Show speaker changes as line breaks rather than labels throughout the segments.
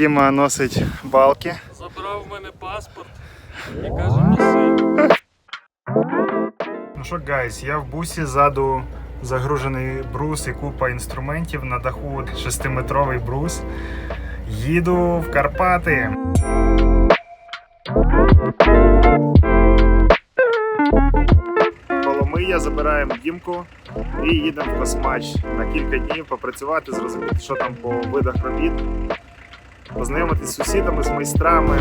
Діма носить балки.
Забрав в мене паспорт і каже, носи.
Ну що, гайс, я в бусі ззаду загружений брус і купа інструментів на даху 6-метровий брус. Їду в Карпати. Коломия, забираємо дімку і їдемо в Космач на кілька днів попрацювати, зрозуміти, що там по видах робіт, познайомитись з сусідами, з майстрами.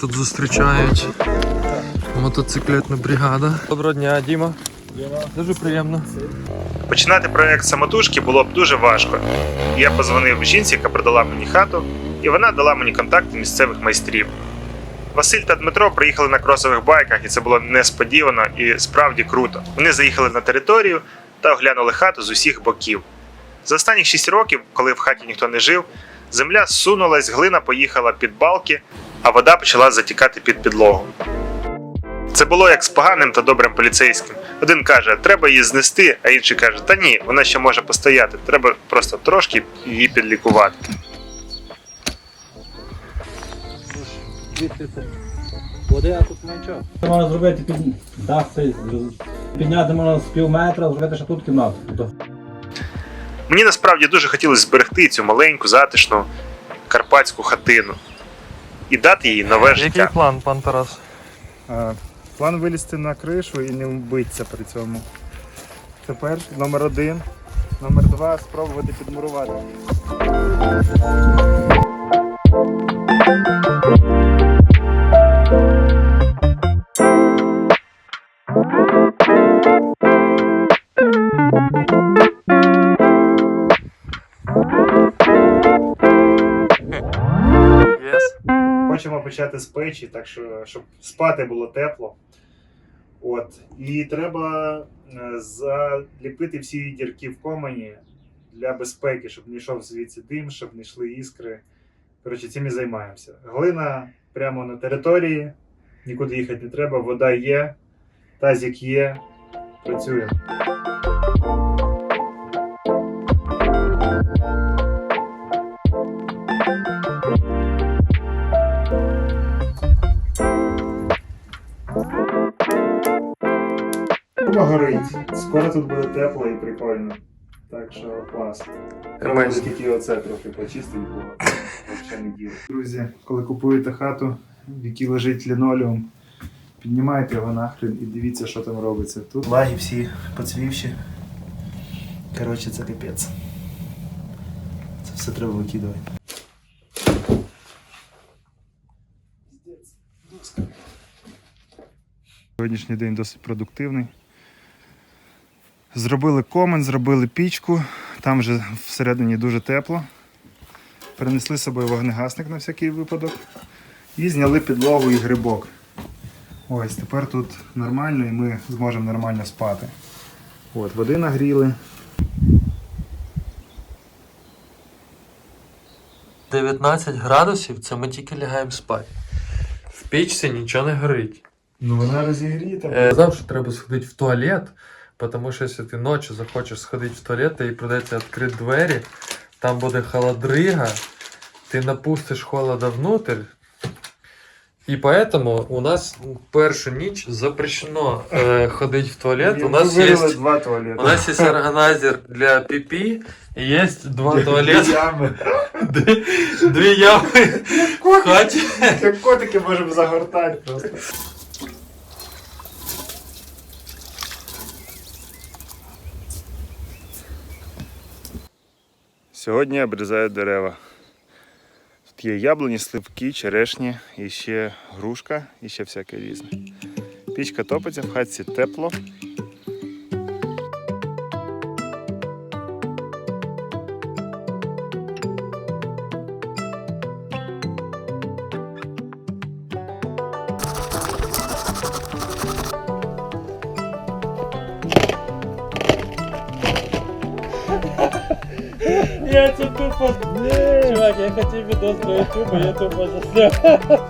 Тут зустрічають мотоциклетна бригада. Доброго дня, Діма. Дуже приємно.
Починати проект самотужки було б дуже важко. Я позвонив жінці, яка продала мені хату, і вона дала мені контакти місцевих майстрів. Василь та Дмитро приїхали на кросових байках, і це було несподівано і справді круто. Вони заїхали на територію та оглянули хату з усіх боків. За останні 6 років, коли в хаті ніхто не жив, земля зсунулась, глина поїхала під балки, а вода почала затікати під підлогу. Це було як з поганим та добрим поліцейським. Один каже, треба її знести, а інший каже, та ні, вона ще може постояти. Треба просто трошки її підлікувати.
Води, а тут менше. Можна зробити під дах підняти можна з пів метра, зробити ще тут кімнату.
Мені насправді дуже хотілося зберегти цю маленьку, затишну карпатську хатину і дати їй нове
Який план, пан Тарас?
План вилізти на кришу і не вбитися при цьому. Це перший, номер один. Номер два спробувати підмурувати. Почати з печі, так що щоб спати було тепло. От. І треба е, заліпити всі дірки в комені для безпеки, щоб не йшов звідси дим, щоб не йшли іскри. Коротше, цим і займаємося. Глина прямо на території, нікуди їхати не треба, вода є, тазик є. Працюємо. Куба горить. Скоро тут буде тепло і прикольно. Так що клас. Треба тільки оце трохи почистити, бо взагалі не діло. Друзі, коли купуєте хату, в якій лежить лінолеум, піднімайте його нахрен і дивіться, що там робиться. Тут лаги всі поцвівші. Коротше, це капець. Це все треба викидувати. Сьогоднішній день досить продуктивний. Зробили комен, зробили пічку, там вже всередині дуже тепло. Принесли з собою вогнегасник на всякий випадок. І зняли підлогу і грибок. Ось, тепер тут нормально і ми зможемо нормально спати. От, води нагріли.
19 градусів, це ми тільки лягаємо спати. В пічці нічого не горить.
Ну вона розігріта.
Е, що треба сходити в туалет, тому що якщо ти ночі захочеш сходити в туалет, то і придеться відкрити двері, там буде холодрига, ти напустиш холода внутрь. І поэтому у нас першу ніч запрещено е, ходити в туалет. У нас є
два
у нас є органайзер для піпі, і є два туалети,
Ями.
дві, дві ями.
Як котики можемо загортати просто. Сьогодні я обрізаю дерева. Тут є яблуні, сливки, черешні, і ще грушка, і ще всяке різне. Пічка топиться, в хатці тепло.
Про YouTube, я тупо засняв.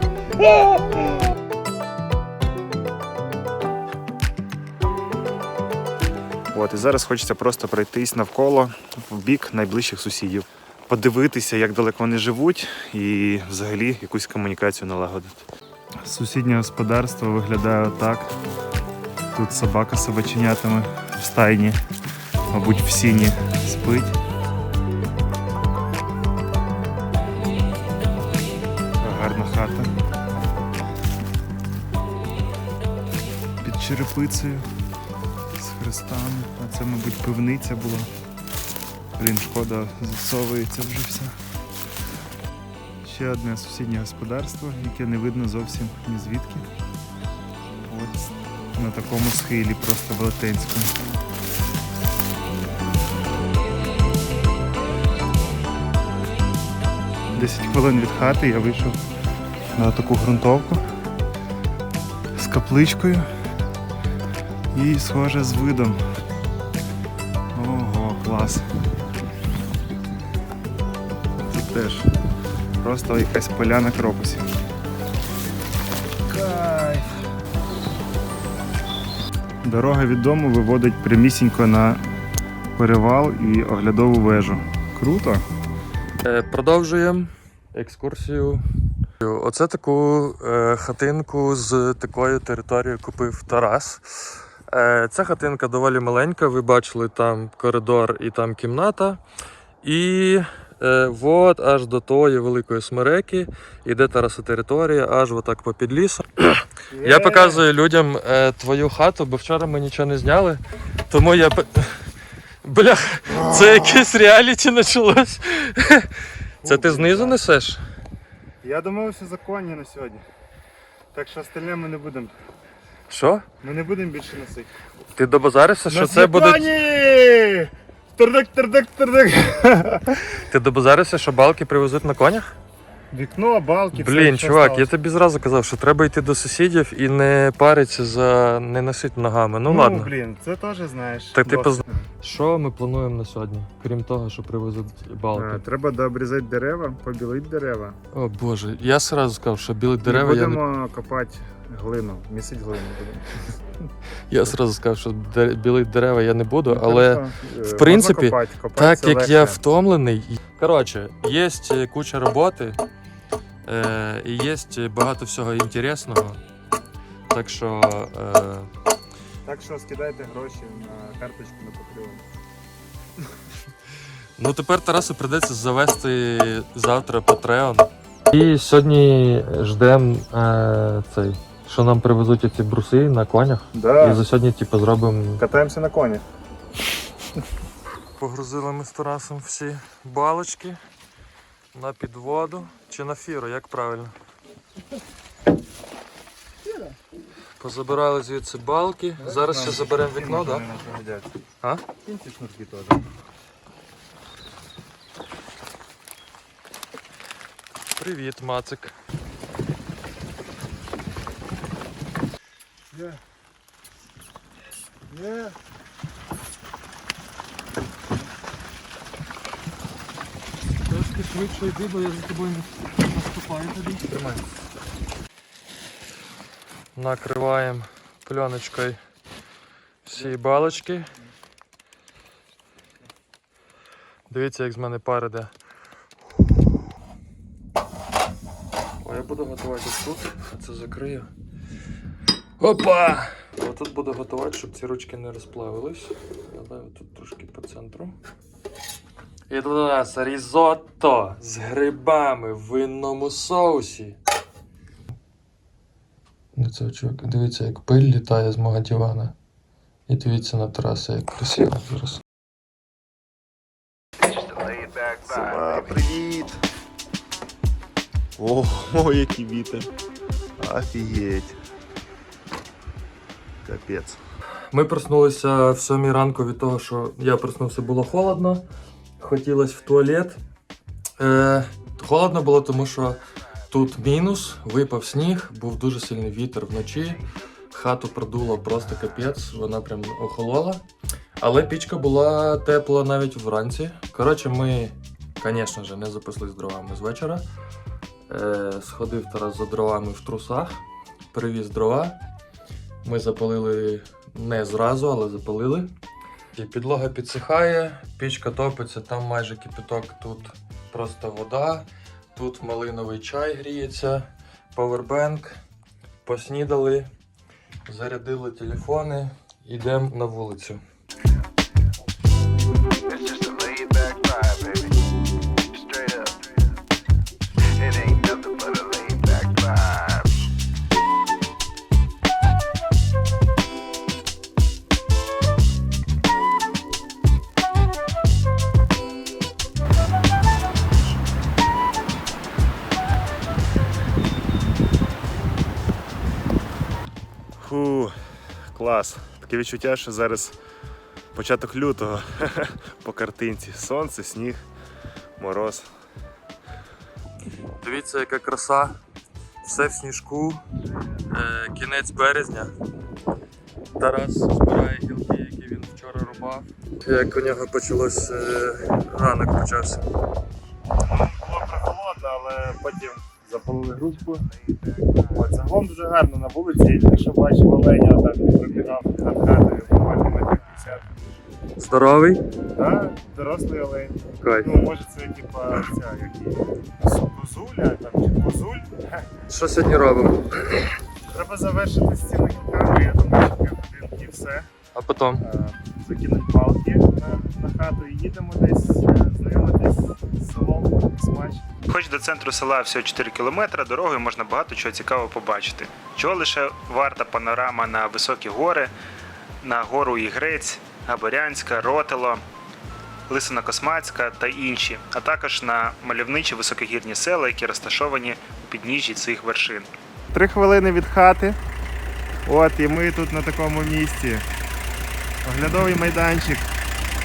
От і зараз хочеться просто пройтись навколо в бік найближчих сусідів, подивитися, як далеко вони живуть, і взагалі якусь комунікацію налагодити. Сусіднє господарство виглядає отак. Тут собака з собаченятами в стайні, мабуть, в сіні спить. Черепицею з хрестами. А це, мабуть, пивниця була. Блін, шкода, засовується вже все. Ще одне сусіднє господарство, яке не видно зовсім ні звідки. От на такому схилі, просто велетенському. Десять хвилин від хати я вийшов на таку ґрунтовку з капличкою і схоже з видом. Ого, клас. Тут теж просто якась поляна крокусів. Кайф. Дорога від дому виводить прямісінько на перевал і оглядову вежу. Круто.
Е, Продовжуємо екскурсію. Оце таку е, хатинку з такою територією купив Тарас. Е, ця хатинка доволі маленька. Ви бачили там коридор і там кімната. І е, от аж до тої великої смереки іде Тараса територія, аж отак по під лісом. Я показую людям е, твою хату, бо вчора ми нічого не зняли. Тому я. Бля, це якесь реаліті почалось. Це ти знизу несеш?
Я домовився за коні на сьогодні. Так що остальне ми не будемо.
Що?
Ми не будемо більше носити.
Ти добазарився, що
На
це буде.
коні! Тердик, тердик, тердик.
Ти добазарився, що балки привезуть на конях?
Вікно, балки.
Блін,
все, що
чувак, я тобі зразу казав, що треба йти до сусідів і не паритися за не носити ногами. Ну, ладно.
блін, це теж знаєш.
Так ти
досвід.
Що ми плануємо на сьогодні, крім того, що привезуть балки?
А, Треба дообрізати дерева, побілити дерева.
О боже, я сразу сказав, що білі дерева
Ми
я не
будемо копати глину, місить глину
я сразу сказав, що білити дерева я не буду,
Ну,
але.
Е,
в принципі,
копати,
Так як я втомлений. Коротше, є куча роботи, е, і є багато всього інтересного. Так що е,
Так що скидайте гроші на карточку на Patreon.
ну тепер Тарасу прийдеться завести завтра Patreon. І сьогодні ждемо е, цей, що нам привезуть ці бруси на конях.
Да.
І за сьогодні, типу, зробимо.
Катаємося на конях.
Погрузили ми з Тарасом всі балочки на підводу чи на фіру, як правильно? Позабирали звідси балки. Зараз ще заберемо вікно, так? А?
Кінці шнурки теж.
Привіт, Мацик. Трошки швидше йди, бо я за тобою не наступаю тобі. Тримай. Накриваємо пленочкою всі балочки. Дивіться, як з мене пар іде. Я буду готувати тут, а це закрию. Опа! Отут буду готувати, щоб ці ручки не розплавились. Але тут трошки по центру. І тут у нас різотто з грибами в винному соусі. Це чувак, дивіться, як пиль літає з мого дивана. І дивіться на трасу, як красиво зараз.
Сама, привіт! Ого, які вітер. Офігеть. Капець.
Ми проснулися в сьомій ранку від того, що я проснувся, було холодно. Хотілося в туалет. Е, холодно було, тому що тут мінус, випав сніг, був дуже сильний вітер вночі. Хату продуло просто капець, вона прям охолола. Але пічка була тепла навіть вранці. Коротше, ми, звісно ж, не запаслись дровами з вечора. Е, сходив Тарас за дровами в трусах, привіз дрова. Ми запалили не зразу, але запалили. І підлога підсихає, пічка топиться, там майже кипяток, тут просто вода, тут малиновий чай гріється, повербенк, поснідали, зарядили телефони, йдемо на вулицю.
Таке відчуття, що зараз початок лютого по картинці. Сонце, сніг, мороз.
Дивіться, яка краса. Все в сніжку. Е, кінець березня. Тарас збирає гілки, які він вчора рубав. Як у нього почалось е, ранок почався.
Було прохолодно, але потім запалили. От, загалом дуже гарно на вулиці. Якщо бачив оленя, так не пробігав над хатою, буквально метрів 50.
Здоровий?
Так, дорослий олень.
Кайф.
Ну, може це типа ця, як її, козуля там, чи козуль.
Що сьогодні робимо?
Треба завершити з цими гілками, я думаю, що півгодинки і все.
А потім?
Е, Закинуть палки на, на хату і їдемо десь е, знайомитись з селом смач. Хоч до центру села всього 4 кілометри, дорогою можна багато чого цікавого побачити. Чого лише варта панорама на високі гори, на гору Ігрець, Габорянська, Ротело, Лисина Космацька та інші, а також на мальовничі високогірні села, які розташовані у підніжжі цих вершин. Три хвилини від хати. От, і ми тут на такому місці. Оглядовий майданчик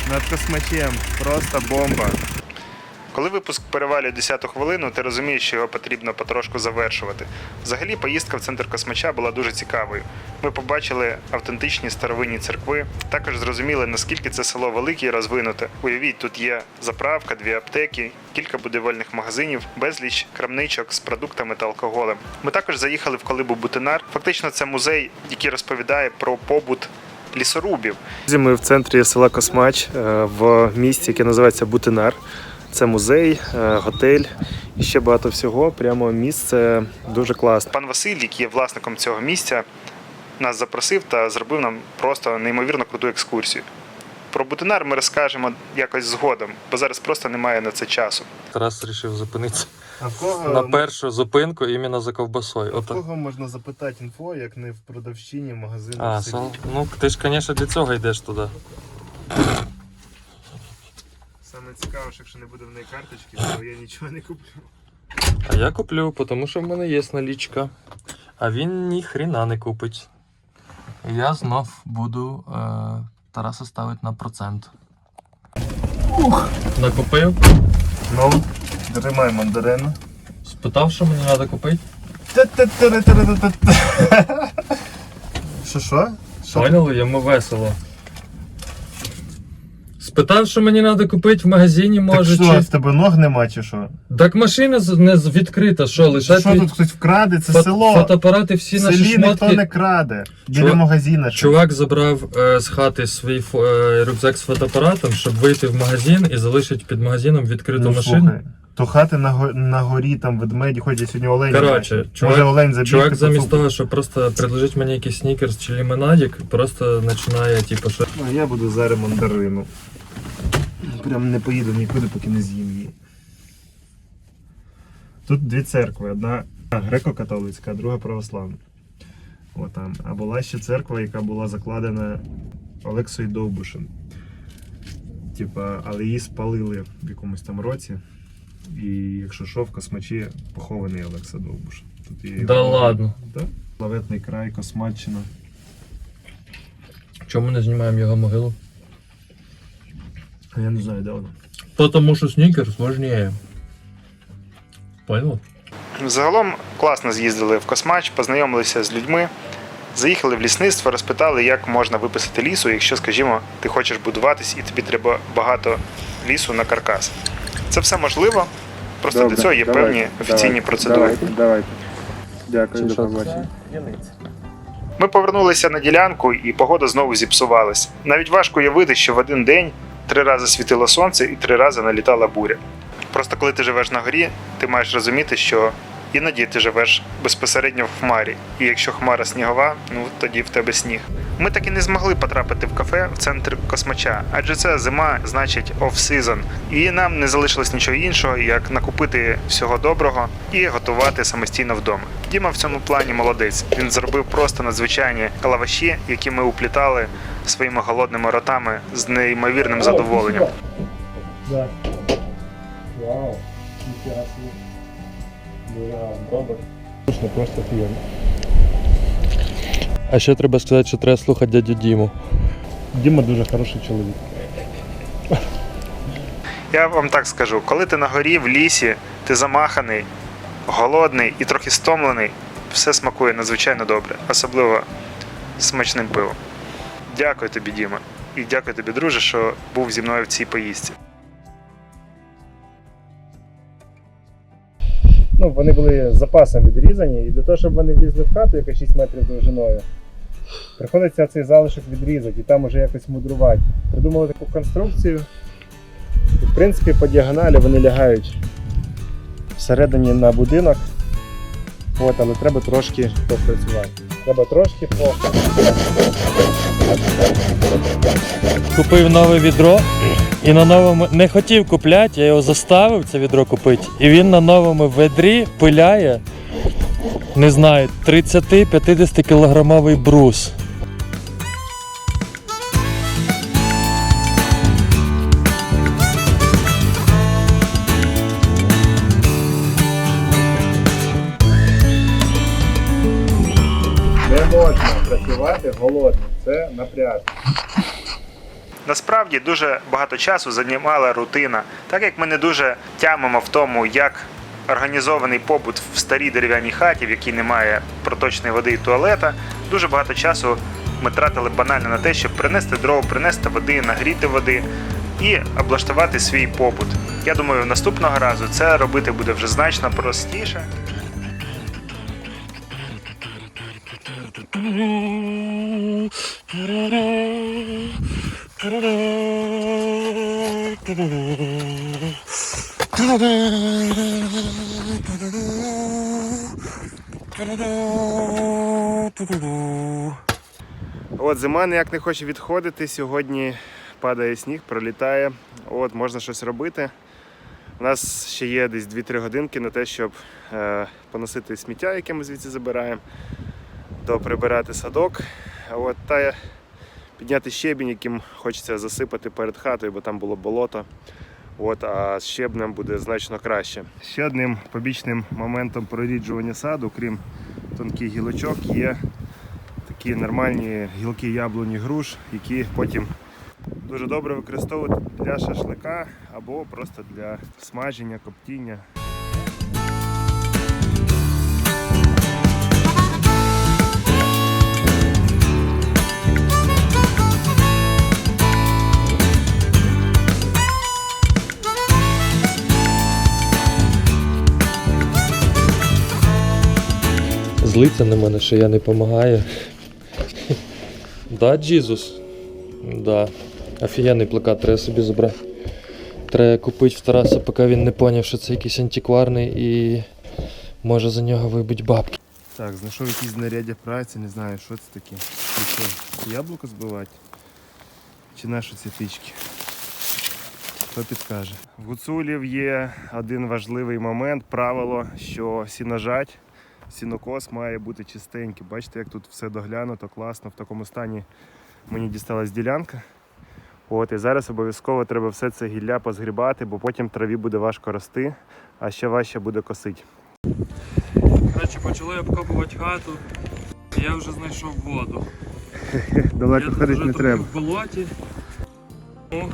над космачем. Просто бомба. Коли випуск перевалює 10 хвилину, ти розумієш, що його потрібно потрошку завершувати. Взагалі, поїздка в центр космача була дуже цікавою. Ми побачили автентичні старовинні церкви, також зрозуміли, наскільки це село велике і розвинуте. Уявіть, тут є заправка, дві аптеки, кілька будівельних магазинів, безліч крамничок з продуктами та алкоголем. Ми також заїхали в колибу Бутинар. Фактично, це музей, який розповідає про побут лісорубів. Ми в центрі села Космач е, в місті, яке називається Бутинар. Це музей, е, готель і ще багато всього. Прямо місце дуже класне. Пан Василь, який є власником цього місця, нас запросив та зробив нам просто неймовірно круту екскурсію. Про Бутинар ми розкажемо якось згодом, бо зараз просто немає на це часу.
Тарас вирішив зупинитися
А кого,
на першу зупинку іменно за ковбасою. Ото.
можна запитати інфо, як не в продавщині магазину?
А, сал... ну ти ж, звісно, для цього йдеш туди.
Цікаво, що якщо не буде в неї карточки, то я нічого не куплю.
А я куплю, тому що в мене є налічка. А він ні хрена не купить. Я знов буду е, Тараса ставити на процент. Ух, накупив.
Ну, тримай мандарину.
Спитав, що мені треба купити.
Що що?
Поняли, йому весело. Спитав, що мені треба купити в магазині, може.
так що,
чи...
в тебе ног нема чи що?
Так машина з- не з- відкрита, що лише
Що тут хтось вкраде? Це село.
фотоапарати всі
В
наші
селі ніхто
шмотки.
не краде. Біля
Чувак-
магазина. що?
Чувак забрав е, з хати свій фо- е, рюкзак з фотоапаратом, щоб вийти в магазин і залишити під магазином відкриту
Ну,
машину.
слухай, То хати на, го- на горі, там ведмеді ходять сьогодні олені.
Коротше,
бачать.
чувак-
Може олень забіг.
Чувак замість того, щоб просто предложити мені якийсь снікерс чи лимонадик, просто починає, типу, що.
Ну, я буду зараз мандарину. Прям не поїду нікуди, поки не з'їм її. Тут дві церкви. Одна греко-католицька, а друга православна. О, там. А була ще церква, яка була закладена Олексою Довбушем. Типа, але її спалили в якомусь там році. І якщо що, в космачі похований Олекса Довбуш. Тут є
Да
його-
ладно.
Да. Славетний край, Космаччина.
Чому не знімаємо його могилу?
А я не знаю, де вона.
Тому що снікерс важніє. Понял?
Загалом класно з'їздили в Космач, познайомилися з людьми, заїхали в лісництво, розпитали, як можна виписати лісу, якщо, скажімо, ти хочеш будуватись і тобі треба багато лісу на каркас. Це все можливо, просто для цього є певні офіційні процедури.
Давайте, давайте. Дякую, до
що
побачення.
Ми повернулися на ділянку, і погода знову зіпсувалась. Навіть важко уявити, що в один день три рази світило сонце і три рази налітала буря. Просто коли ти живеш на горі, ти маєш розуміти, що іноді ти живеш безпосередньо в хмарі, і якщо хмара снігова, ну тоді в тебе сніг. Ми так і не змогли потрапити в кафе в центр космача, адже це зима, значить off-season. І нам не залишилось нічого іншого, як накупити всього доброго і готувати самостійно вдома. Діма в цьому плані молодець. Він зробив просто надзвичайні лаваші, які ми уплітали своїми голодними ротами з неймовірним задоволенням.
Вау. Добре. Просто приємно.
А ще треба сказати, що треба слухати дядю Діму.
Діма дуже хороший чоловік.
Я вам так скажу, коли ти на горі в лісі, ти замаханий, голодний і трохи стомлений, все смакує надзвичайно добре, особливо смачним пивом. Дякую тобі, Діма, і дякую тобі, друже, що був зі мною в цій поїздці.
ну, вони були запасом відрізані, і для того, щоб вони влізли в хату, яка 6 метрів довжиною, приходиться цей залишок відрізати і там уже якось мудрувати. Придумали таку конструкцію. І, в принципі, по діагоналі вони лягають всередині на будинок. От, але треба трошки попрацювати. Треба трошки по.
Купив нове відро і на новому не хотів купляти, я його заставив це відро купити. І він на новому ведрі пиляє, не знаю, 30-50 кілограмовий брус.
Голодним. Це напряжно.
Насправді дуже багато часу займала рутина, так як ми не дуже тямимо в тому, як організований побут в старій дерев'яній хаті, в якій немає проточної води і туалета. Дуже багато часу ми тратили банально на те, щоб принести дров, принести води, нагріти води і облаштувати свій побут. Я думаю, наступного разу це робити буде вже значно простіше.
От зима ніяк не хоче відходити. Сьогодні падає сніг, пролітає. От можна щось робити. У нас ще є десь 2-3 годинки на те, щоб е, поносити сміття, яке ми звідси забираємо, доприбирати садок. От, та підняти щебінь, яким хочеться засипати перед хатою, бо там було болото. От, а з щебнем буде значно краще. Ще одним побічним моментом проріджування саду, крім тонких гілочок, є такі нормальні гілки яблуні груш, які потім дуже добре використовувати для шашлика або просто для смаження, коптіння.
Злиться на мене, що я не допомагаю. Да, Джізус? Да. Офігенний плакат, треба собі забрати. Треба купити в Тараса, поки він не зрозумів, що це якийсь антикварний і може за нього вибити бабки.
Так, знайшов якісь знаряддя праці, не знаю, що це таке. Що, яблуко збивати? Чи наші ці тички? Хто підкаже? В гуцулів є один важливий момент, правило, що сіножать, сінокос має бути чистенький. Бачите, як тут все доглянуто, класно, в такому стані мені дісталась ділянка. От, і зараз обов'язково треба все це гілля позгрібати, бо потім траві буде важко рости, а ще важче буде косити.
Коротше, почали обкопувати хату, і я вже знайшов воду.
Далеко ходити не треба.
в болоті. Ну,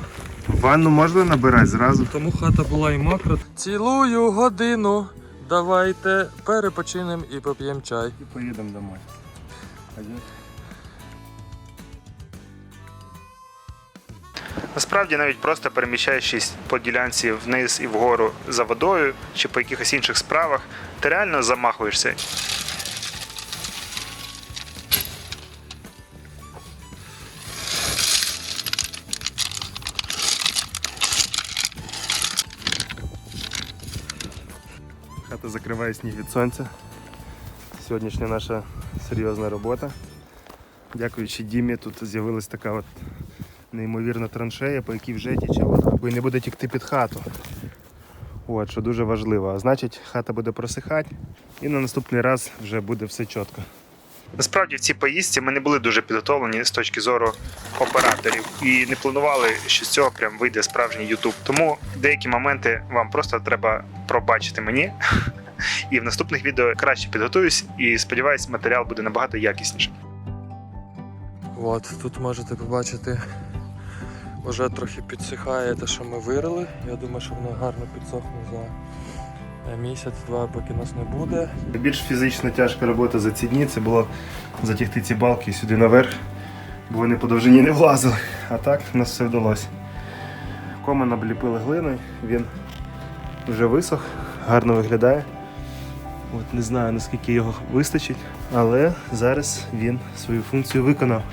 Ванну можна набирати зразу?
Тому хата була і мокра. Цілую годину. Давайте перепочинемо і поп'ємо чай.
І поїдемо домой.
Насправді, навіть просто переміщаючись по ділянці вниз і вгору за водою чи по якихось інших справах, ти реально замахуєшся.
Хата сніг від сонця. Сьогоднішня наша серйозна робота. Дякуючи Дімі, тут з'явилась така от неймовірна траншея, по якій вже тіче вода, й не буде тікти під хату. От, що дуже важливо. А значить, хата буде просихати і на наступний раз вже буде все чітко.
Насправді в цій поїздці ми не були дуже підготовлені з точки зору операторів і не планували, що з цього прям вийде справжній Ютуб. Тому деякі моменти вам просто треба пробачити мені. І в наступних відео краще підготуюсь і сподіваюсь, матеріал буде набагато якіснішим.
От, тут можете побачити, вже трохи підсихає те, що ми вирили. Я думаю, що воно гарно підсохне за е, місяць-два, поки нас не буде.
Більш фізично тяжка робота за ці дні це було затягти ці балки сюди наверх, бо вони по довжині не влазили. А так у нас все вдалося. Комен обліпили глиною, він вже висох, гарно виглядає. От не знаю наскільки його вистачить, але зараз він свою функцію виконав.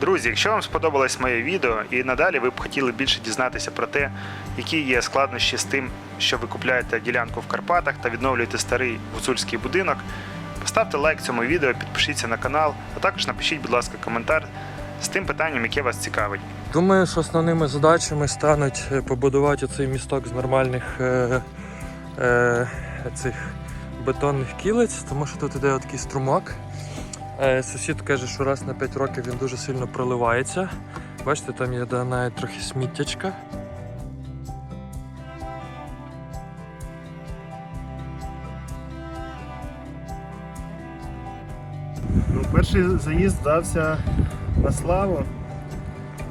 Друзі, якщо вам сподобалось моє відео і надалі ви б хотіли більше дізнатися про те, які є складнощі з тим, що ви купляєте ділянку в Карпатах та відновлюєте старий гуцульський будинок, поставте лайк цьому відео, підпишіться на канал, а також напишіть, будь ласка, коментар з тим питанням, яке вас цікавить.
Думаю, що основними задачами стануть побудувати цей місток з нормальних е, е, цих бетонних кілець, тому що тут іде такий струмок. Е, сусід каже, що раз на 5 років він дуже сильно проливається. Бачите, там є навіть трохи сміттячка.
Ну, перший заїзд здався на славу.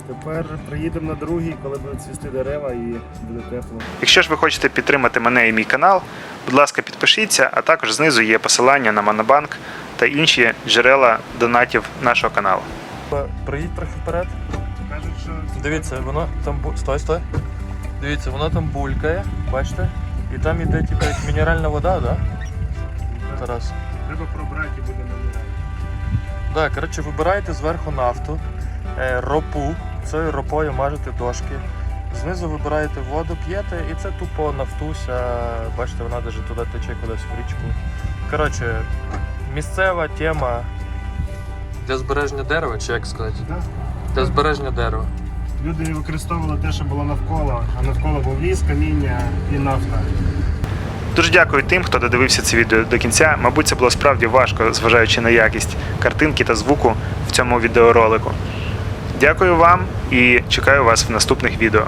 Тепер приїдемо на другий, коли будуть цвісти дерева і буде тепло.
Якщо ж ви хочете підтримати мене і мій канал, будь ласка, підпишіться, а також знизу є посилання на Монобанк та інші джерела донатів нашого каналу.
Приїдь трохи вперед.
Кажуть, що
Дивіться, воно там бу... Стой, стой. Дивіться, воно там булькає, бачите? І там іде типу, як мінеральна вода, да? Тарас.
треба пробрати і буде наміряти.
Так, коротше, вибираєте зверху нафту, е, ропу, цією ропою мажете дошки. Знизу вибираєте воду, п'єте, і це тупо нафтуся. Бачите, вона навіть туди тече кудись в річку. Коротше, місцева тема. Для збереження дерева, чи як сказати?
Да.
Для збереження дерева.
Люди використовували те, що було навколо, а навколо був ліс, каміння і нафта.
Дуже дякую тим, хто додивився це відео до кінця. Мабуть, це було справді важко, зважаючи на якість картинки та звуку в цьому відеоролику. Дякую вам і чекаю вас в наступних відео.